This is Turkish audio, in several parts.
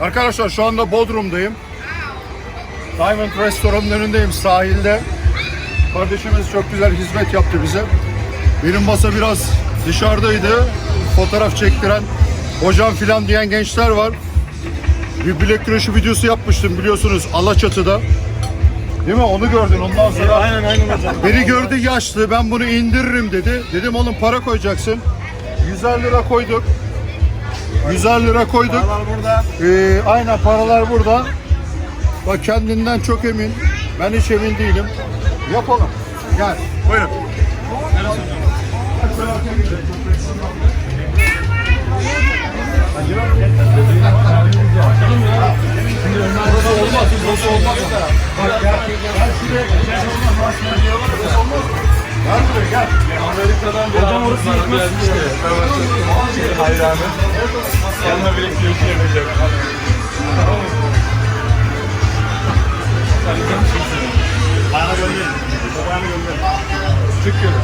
Arkadaşlar şu anda Bodrum'dayım. Diamond Restoran'ın önündeyim sahilde. Kardeşimiz çok güzel hizmet yaptı bize. Benim masa biraz dışarıdaydı. Fotoğraf çektiren hocam filan diyen gençler var. Bir bilek güreşi videosu yapmıştım biliyorsunuz Alaçatı'da. Değil mi? Onu gördün ondan sonra. Aynen aynen hocam. Beni gördü yaşlı ben bunu indiririm dedi. Dedim oğlum para koyacaksın. 150 lira koyduk. 150 lira koyduk. Paralar burada. Ee, aynen paralar burada. Bak kendinden çok emin. Ben hiç emin değilim. Yapalım. Gel. Buyurun. Olmaz. Olmaz. Bak. Gel şuraya. Gel olmaz. Gel buraya gel. Amerika'dan bir Hocam orası gelmiş de. Hayranı. Yanına bile kilosu yapacak. Ayağına gönderin. Ayağına gönderin. Çık yürü.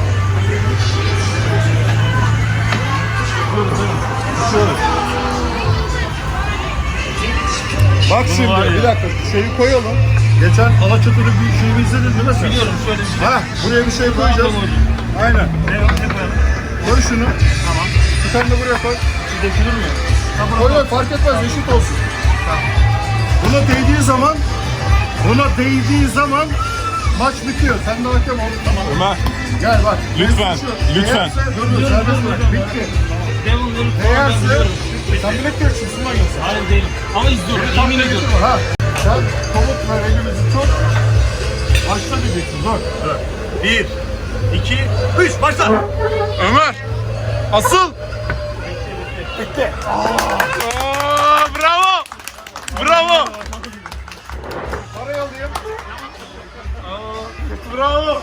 Bak şimdi var ya. bir dakika şeyi koyalım. Geçen Alaçatı'da bir şeyi izledin değil mi sen? Biliyorum şöyle bir şey. Ha, buraya bir şey koyacağız. Aynen. Ne, ne koyalım? Koy şunu. Tamam. Bir tane de buraya koy. Şu dökülür mü? Tamam. Koy koy fark etmez eşit olsun. Buna değdiği zaman buna değdiği zaman maç bitiyor. Sen de hakem ol. Tamam. Ömer, Gel bak. Lütfen, lütfen. Dur dur serbest bırak. Bitti. Devon verin. Değerse sen bilek yoksa. Hayır değilim. Ama izliyorum. Yemin ediyorum. Ha. Sen komut ver elimizi tut. Başla diyeceksin. Dur. Bir, iki, üç. Başla. Ömer. Asıl. Bitti. Aa, bravo. Bravo. Parayı alayım. Bravo.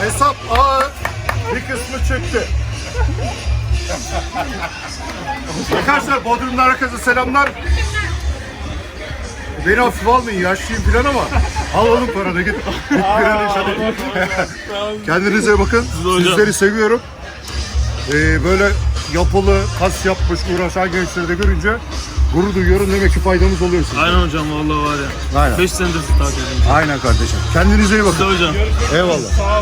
Hesap ağır. Bir kısmı çıktı. Arkadaşlar Bodrum'da herkese selamlar. Beni hafif almayın yaşlıyım falan ama al oğlum paranı git. Kendinize bakın. Sizleri seviyorum. Ee, böyle yapılı, kas yapmış, uğraşan gençleri de görünce gurur duyuyorum. Demek ki faydamız oluyor size. Aynen hocam vallahi var ya. Aynen. 5 senedir takip ediyorum. Aynen kardeşim. Kendinize iyi bakın. Hocam. Eyvallah.